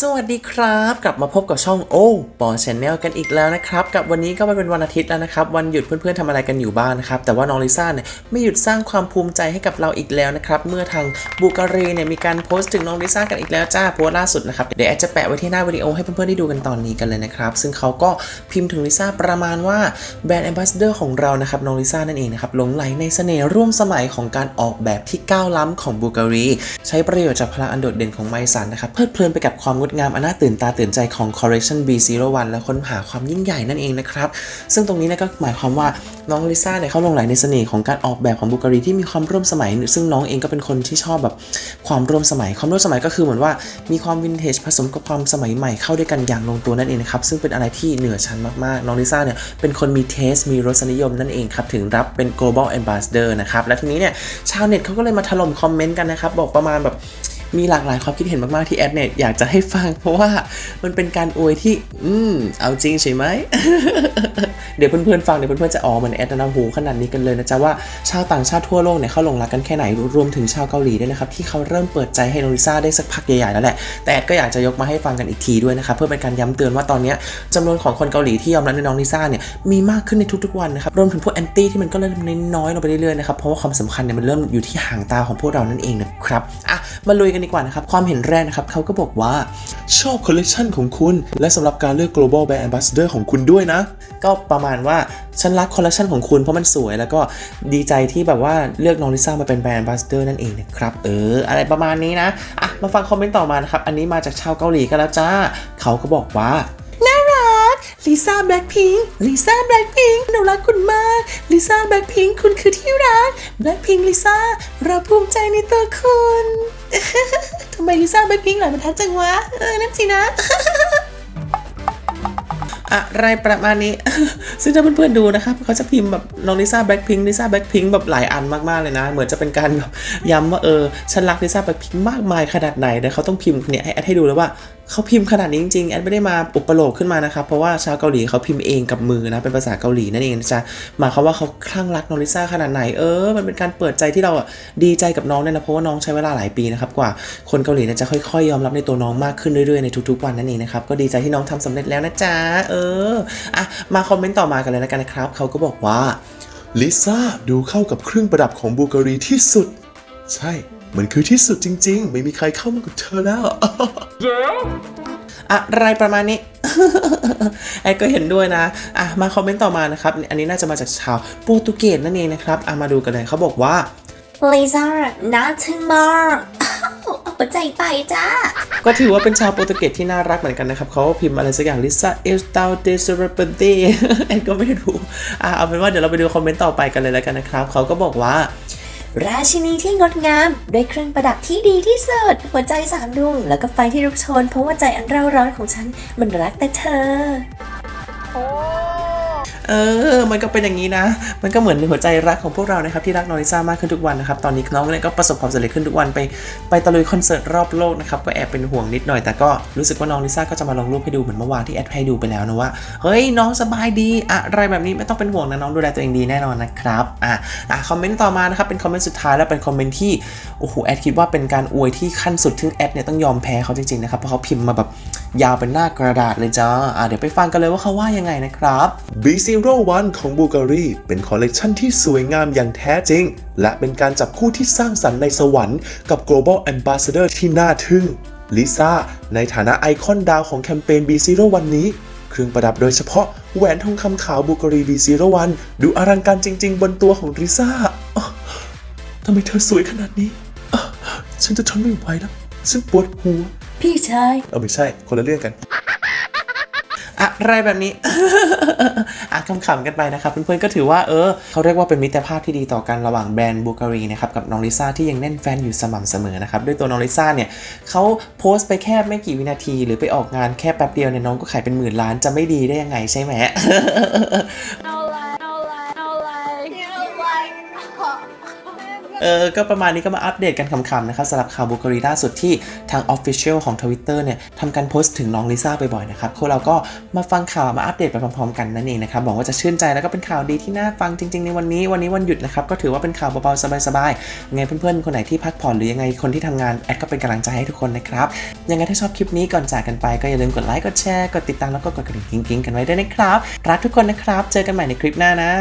สวัสดีครับ กลับมาพบกับช่องโอ้ปอชแนลกันอีกแล้วนะครับ กับวันนี้ก็มาเป็นวันอาทิตย์แล้วนะครับ วันหยุดเพื่อนๆทำอะไรกันอยู่บ้างนะครับ แต่ว่าน้องลิซ่าเนี่ยไม่หยุดสร้างความภูมิใจให้กับเราอีกแล้วนะครับ เมื่อทางบูการีเนี่ยมีการโพสต์ถึงน้องลิซ่ากันอีกแล้วจ้าโพสต์ล่าสุดนะครับ เดี๋ยวแอดจะแปะไว้ที่หน้าวิดีโอให้เพื่อนๆได้ดูกันตอนนี้กันเลยนะครับ ซึ่งเขาก็พิมพ์ถึงลิซ่าประมาณว่าแบรนด์แอมบาสเดอร์ของเรานะครับน้องลิซ่านั่นเองนะครับหลงไหลในเสน่ห์ร่วมสมัยของการออกแบบที่ก้าวล้ำของบูการีใช้ประโยชน์จากพลังอันโดดเด่นของไมซันนะครับเพลิดเพลินไปกับความงดงามอันน่าตื่นตาตื่นใจของ Collection B01 และค้นหาความยิ่งใหญ่นั่นเองนะครับ ซึ่งตรงนี้นก็หมายความว่าน้องลิซ่าเนี่ยเขาลงไหลในเสน่ห์ของการออกแบบของบูการีที่มีความร่วมสมัย ซึ่งน้องเองก็เป็นคนที่ชอบแบบความร่วมสมัย ความร่วมสมัยก็คือเหมือนว่ามีความวินเทจผสมกับความสมัยใหม่เข้าด้วยกันอย่างลงตัวนั่นเองนะครับซึ่งเป็นอะไรที่เหนือชั้นมากๆ น้องลิซ่าเนี่ยเป็นคนมีเทส มีรสนิยมนั่นเองครับถึงรับเป็น global ambassador นะครับและทีนี้เนี่ยชาวเน็ตเขาก็เลยมาถล่มคอมเมนต์กันนะครับบอกประมาณแบบ มีหลากหลายความคิดเห็นมาก ๆ ที่แอดเน็ตอยากจะให้ฟัง เพราะว่ามันเป็นการอวยที่ อืม เอาจริงใช่ไหม เดี๋ยวเพื่อน ๆ ฟัง เดี๋ยวเพื่อน ๆ จะอ๋อเหมือนแอดนะหูขนาดนี้กันเลยนะจ๊ะว่าชาวต่างชาติทั่วโลกเนี่ยเขาหลงรักกันแค่ไหนรวมถึงชาวเกาหลีด้วยนะครับ ที่เขาเริ่มเปิดใจให้โนริซ่าได้สักพักใหญ่ ๆ แล้วแหละ แต่แอดก็อยากจะยกมาให้ฟังกันอีกทีด้วยนะครับเพื่อเป็นการย้ำเตือนว่าตอนนี้ยจำนวนของคนเกาหลีที่ยอมรับในน้องลิซ่าเนี่ยมีมากขึ้นในทุกๆวันนะครับรวมถึงพวกแอนตี้ที่มันก็เริ่มน้อยลงไปเรื่อยๆนะครับเพราะว่าความสำคัญเนี่ยมันเริ่มอยู่ที่หางตาของพวกเรานั่นเองนะครับอะมาลุยกันดีกว่านะครับ ความเห็นแรกนะครับเขาก็บอกว่าชอบคอลเลกชันของคุณ และสำหรับการเลือก global brand ambassador ของคุณด้วยนะ ก็ประมาณว่าฉันรักคอลเลกชันของคุณเพราะมันสวยแล้วก็ดีใจที่แบบว่าเลือกน้องลิซ่ามาเป็นแบรนด์บัสเตอร์นั่นเองนะครับเออ อะไรประมาณนี้นะอะมาฟังคอมเมนต์ต่อมานะครับ อันนี้มาจากชาวเกาหลีกันแล้วจ้า เขาก็บอกว่า ลิซ่าแบล็คพิงค์ลิซ่าแบล็คพิงค์หนูรักคุณมาก ลิซ่าแบล็คพิงค์คุณคือที่รัก แบล็คพิงค์ลิซ่า เราภูมิใจในตัวคุณทำไมลิซ่าแบล็คพิงค์หลายบรรทัดจังวะ เออนั่นสินะ อะไรประมาณนี้ ซึ่งถ้าเพื่อนๆดูนะครับเขาจะพิมพ์แบบน้องลิซ่าแบล็คพิงค์ลิซ่าแบล็คพิงค์แบบหลายอันมากๆเลยนะ เหมือนจะเป็นการแบบย้ำว่าเออฉันรักลิซ่าแบล็คพิงค์มากมายขนาดไหนแต่เขาต้องพิมพ์เนี่ยให้แอดให้ดูเลยว่า เขาพิมพ์ขนาดนี้จริงๆแอดไม่ได้มาอุปโลกขึ้นมานะครับ เพราะว่าชาวเกาหลีเขาพิมพ์เองกับมือนะ เป็นภาษาเกาหลีนั่นเองนะจ๊ะหมายความว่าเขาคลั่งรักน้องลิซ่าขนาดไหนเออ มันเป็นการเปิดใจที่เราอะดีใจกับน้องเนี่ยนะเพราะว่าน้องใช้เวลาหลายปีนะครับกว่าคนเกาหลีเนี่ยจะค่อยๆ ยอมรับในตัวน้องมากขึ้นเรื่อยๆในทุกๆวันนั่นเองนะครับก็ดีใจที่น้องทำสำเร็จแล้วนะจ๊ะเอออะมาคอมเมนต์ต่อมากันเลยแล้วกันนะครับเขาก็บอกว่าลิซ่าดูเข้ากับเครื่องประดับของบูการีที่สุด ใช่ มันคือที่สุดจริง ๆ ไม่มีใครเข้ามากับเธอแล้วอะไรประมาณนี้ ไอ้ก็เห็นด้วยนะ อะ มาคอมเมนต์ต่อมานะครับ อันนี้น่าจะมาจากชาวโปรตุเกสนั่นเองนะครับอะมาดูกันเลยเขาบอกว่าลิซ่าน่าทึ่งมากเอาหัวใจไปจ้า ก็ถือว่าเป็นชาวโปรตุเกสที่น่ารักเหมือนกันนะครับ เขาพิมพ์อะไรสักอย่างลิซ่าเอสตาเดซเรเปเตไอ้ก็ไม่รู้อะเอาเป็นว่าเดี๋ยวเราไปดูคอมเมนต์ต่อไปกันเลยแล้วกันนะครับ เขาก็บอกว่า ราชินีที่งดงามด้วยเครื่องประดับที่ดีที่สุด หัวใจสามดวงแล้วก็ไฟที่ลุกโชน เพราะว่าใจอันเร่าร้อนของฉันมันรักแต่เธอ เออ มันก็เป็นอย่างนี้นะ มันก็เหมือนหัวใจรักของพวกเรานะครับที่รักน้องลิซ่ามากขึ้นทุกวันนะครับ ตอนนี้น้องเนี่ยก็ประสบความสำเร็จขึ้นทุกวันไปไปตะลุยคอนเสิร์ตรอบโลกนะครับ ก็แอบเป็นห่วงนิดหน่อย แต่ก็รู้สึกว่าน้องลิซ่าก็จะมาลงรูปให้ดูเหมือนเมื่อวานที่แอดให้ดูไปแล้วนะว่า เฮ้ยน้องสบายดี อะไรแบบนี้ไม่ต้องเป็นห่วงนะน้องดูแลตัวเองดีแน่นอนนะครับ อะ อะคอมเมนต์ต่อมานะครับเป็นคอมเมนต์สุดท้ายแล้วเป็นคอมเมนต์ที่ โอ้โห แอดคิดว่าเป็นการอวยที่ขั้นสุดที่แอดเนี่ยต้องยอมแพ้เขาจริงๆนะครับ เพราะเขาพิมพ์มาแบบ ยาวเป็นหน้ากระดาษเลยจ้าอะเดี๋ยวไปฟังกันเลยว่าเขาว่ายังไงนะครับ B01 ของบูการีเป็นคอลเลกชันที่สวยงามอย่างแท้จริง และเป็นการจับคู่ที่สร้างสรรค์ในสวรรค์กับ global ambassador ที่น่าทึ่งลิซ่าในฐานะไอคอนดาวของแคมเปญ B01 นี้ เครื่องประดับโดยเฉพาะแหวนทองคำขาวบูการี B01 ดูอลังการจริง ๆ บนตัวของลิซ่าทำไมเธอสวยขนาดนี้ ฉันจะทนไม่ไหวแล้ว ฉันปวดหัว พี่ชาย เอาไม่ใช่ คนละเรื่องกัน อะไรแบบนี้ อะขำๆกันไปนะครับเพื่อนๆก็ถือว่าเออเขาเรียกว่าเป็นมิตรภาพที่ดีต่อกันระหว่างแบรนด์บูการีนะครับกับน้องลิซ่าที่ยังแน่นแฟนอยู่สม่ำเสมอนะครับด้วยตัวน้องลิซ่าเนี่ยเขาโพสต์ไปแค่ไม่กี่วินาที หรือไปออกงานแค่แป๊บเดียวเนี่ยน้องก็ขายเป็นหมื่นล้านจะไม่ดีได้ยังไงใช่ไหม เออ ก็ประมาณนี้ก็มาอัปเดตกันคำๆนะครับสำหรับข่าวบุกรีล่าสุดที่ทาง Official ของ Twitter เนี่ยทำการโพสต์ถึงน้องลิซ่าบ่อยๆนะครับพวกเราก็มาฟังข่าวมาอัปเดตไปพร้อมๆกันนั่นเองนะครับหวังว่าจะชื่นใจแล้วก็เป็นข่าวดีที่น่าฟังจริงๆในวันนี้วันนี้วันหยุดนะครับก็ถือว่าเป็นข่าวเบาๆสบายๆไงเพื่อนๆคนไหนที่พักผ่อนหรือยังไงคนที่ทำงานแอดก็เป็นกำลังใจให้ทุกคนนะครับยังไงถ้าชอบคลิปนี้ก่อนจากกันไปก็อย่าลืมกดไลค์กดแชร์กดติดตามแล้วก็กดกระดิ่งกิ๊งๆกันไว้ด้วยนะครับรักทุกคนนะครับ เจอกันใหม่ในคลิปหน้านะ